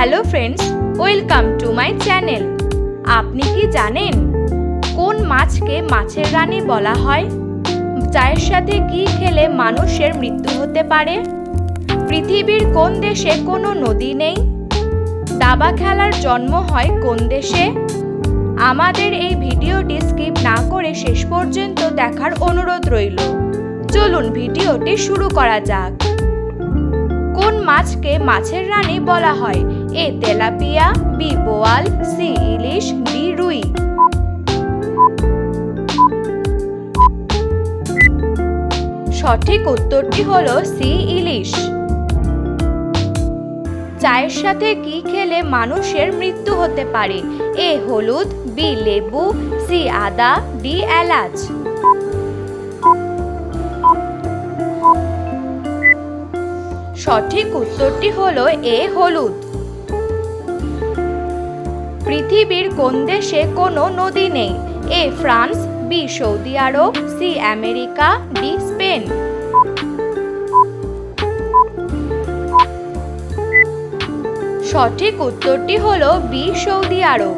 Hello friends, welcome to my channel. আপনি কি জানেন কোন মাছকে মাছের রানী বলা হয়? চায়ের সাথে কি খেলে মানুষের মৃত্যু হতে পারে? পৃথিবীর কোন দেশে কোনো নদী নেই? দাবা খেলার জন্ম হয় কোন দেশে? আমাদের এই ভিডিওটি স্কিপ না করে শেষ পর্যন্ত দেখার অনুরোধ রইল। চলুন ভিডিওটি শুরু করা যাক। কোন মাছকে মাছের রানী বলা হয়? এ তেলাপিয়া, বি বোয়াল, সি ইলিশ, ডি রুই। সঠিক উত্তরটি হলো সি ইলিশ। চায়ের সাথে কি খেলে মানুষের মৃত্যু হতে পারে? এ হলুদ, বি লেবু, সি আদা, ডি এলাচ। সঠিক উত্তরটি হলো এ হলুদ। পৃথিবীর কোন দেশে কোনো নদী নেই? A, France, B, Saudi Arab, C, America, D, Spain. সঠিক উত্তরটি হল বি, সৌদি আরব।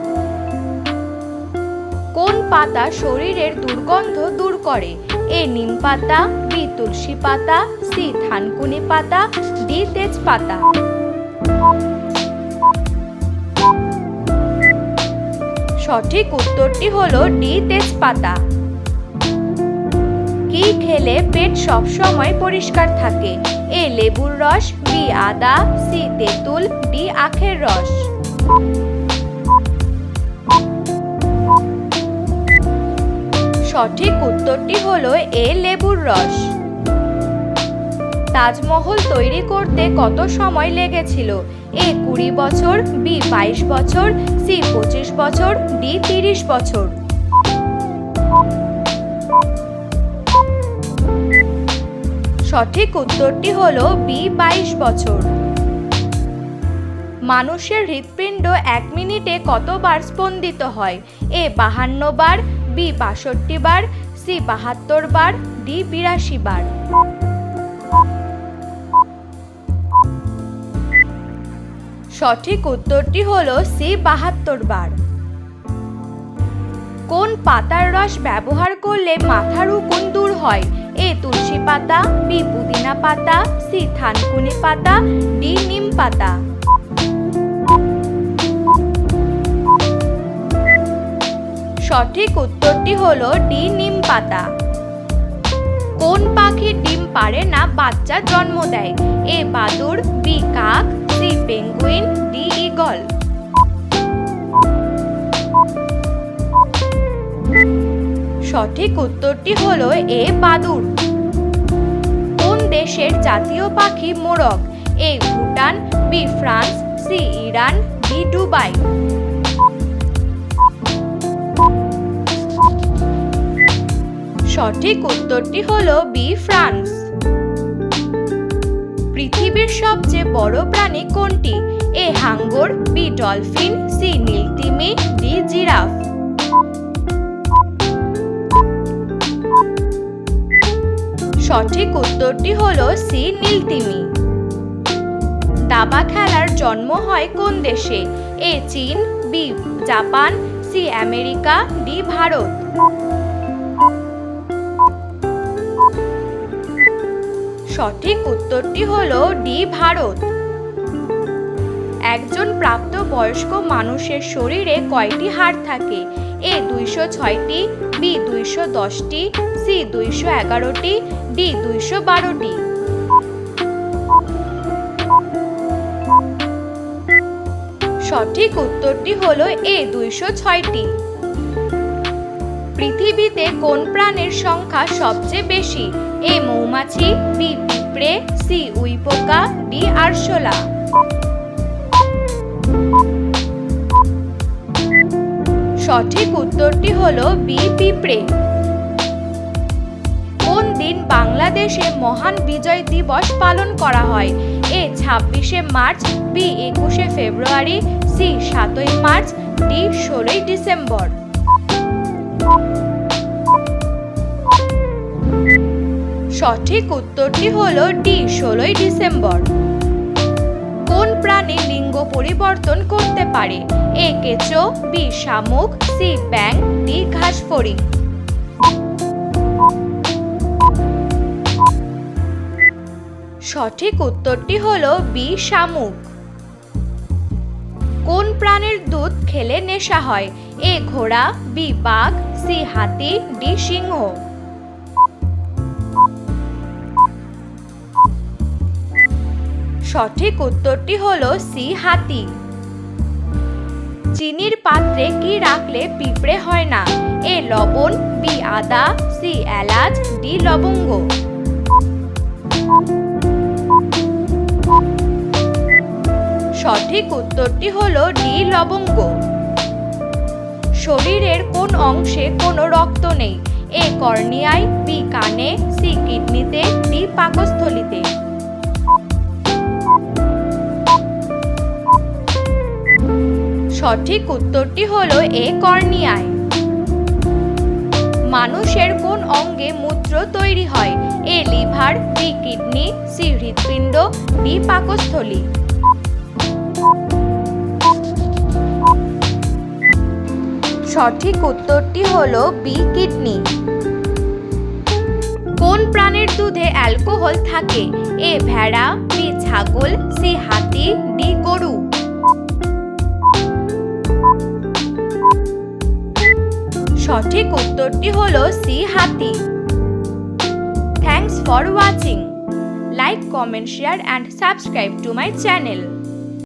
কোন পাতা শরীরের দুর্গন্ধ দূর করে? এ, নিম পাতা, বি, তুলসী পাতা, সি, থানকুনি পাতা, ডি, তেজপাতা। সঠিক উত্তরটি হলো ডি তেজপাতা। কি খেলে পেট সবসময় পরিষ্কার থাকে? এ লেবুর রস, বি আদা, সি তেঁতুল, ডি আখের রস। সঠিক উত্তরটি হলো এ লেবুর রস। তাজমহল তৈরি করতে কত সময় লেগেছিল? এ কুড়ি বছর, বি বাইশ বছর, সি পঁচিশ বছর, ডি তিরিশ বছর। সঠিক উত্তরটি হল বি বাইশ বছর। মানুষের হৃৎপিণ্ড এক মিনিটে কতবার স্পন্দিত হয়? এ বাহান্ন বার, বি বাষট্টি বার, সি বাহাত্তর বার, ডি বিরাশি বার। সঠিক উত্তরটি হল সি বাহাত্তর বার। কোন পাতার রস ব্যবহার করলে মাথার উকুন দূর হয়? এ তুলসী পাতা, বি পুদিনা পাতা, সি থানকুনি পাতা, ডি নিম পাতা। সঠিক উত্তরটি হল ডি নিম পাতা। কোন পাখির ডিম পারে না বাচ্চা জন্ম দেয়? এ বাদুর বি কাক পেঙ্গুইন ডি ইগল। সঠিক উত্তরটি হলো এ বাদুর কোন দেশের জাতীয় পাখি মোরগ? A Bhutan, B France, C Iran, D Dubai. সঠিক উত্তরটি হলো বি ফ্রান্স। পৃথিবীর সবচেয়ে বড় প্রাণী কোনটি? এ হাঙ্গর, বি ডলফিন, সি নীলতিমি, ডি জিরাফ। সঠিক উত্তরটি হল সি নীলতিমি। দাবা খেলার জন্ম হয় কোন দেশে? এ চীন, B Japan, C America, D Bharat. সঠিক উত্তরটি হলো ডি, ভারত। একজন প্রাপ্তবয়স্ক মানুষের শরীরে কয়টি হাড় থাকে? এ, দুইশো ছয়টি, বি, দুইশো দশটি, সি, দুইশো এগারোটি, ডি, দুইশো বারোটি। সঠিক উত্তরটি হলো এ, দুইশো ছয়টি। পৃথিবীতে কোন প্রাণের সংখ্যা সবচেয়ে বেশি? এ, মৌমাছি, বি পিঁপড়ে সি উইপোকা ডি আরশোলা সঠিক উত্তরটি হলো বি, পিঁপড়ে। কোন দিন বাংলাদেশে মহান বিজয় দিবস পালন করা হয়? এ, ছাব্বিশে মার্চ, বি, একুশে ফেব্রুয়ারি, সি, সাতই মার্চ, ডি, ষোলোই ডিসেম্বর। সঠিক উত্তরটি হলো ডি, ষোলোই ডিসেম্বর। কোন প্রাণী লিঙ্গ পরিবর্তন করতে পারে? এ, কেঁচো, বি, শামুক, সি ব্যাং ডি ঘাসফড়িং। সঠিক উত্তরটি হল বি, শামুক। কোন প্রাণীর দুধ খেলে নেশা হয়? এ, ঘোড়া, বি, বাঘ, সি, হাতি, ডি, সিংহ। সঠিক উত্তরটি হলো সি, হাতি। চিনির পাত্রে কি রাখলে পিঁপড়ে হয় না? এ, লবণ, বি, আদা, সি, এলাচ, ডি, লবঙ্গ। সঠিক উত্তরটি হলো ডি, লবঙ্গ। শরীরের কোন অংশে কোনো রক্ত নেই? এ, কর্নিয়ায়, বি, কানে, সি, কিডনিতে, ডি, পাকস্থলিতে। সঠিক উত্তরটি হলো এ কর্নিয়ায়। মানুষের কোন অঙ্গে মূত্র তৈরি হয়? A liver, B kidney, C হৃৎপিণ্ড ডি পাকস্থলী। সঠিক উত্তরটি হলো বি কিডনি। কোন প্রাণীর দুধে অ্যালকোহল থাকে? এ ভেড়া, বি ছাগল, সি হাতি, ডি গরু। সঠিক উত্তরটি হল সি, হাতি। Thanks for watching like comment share and subscribe to my channel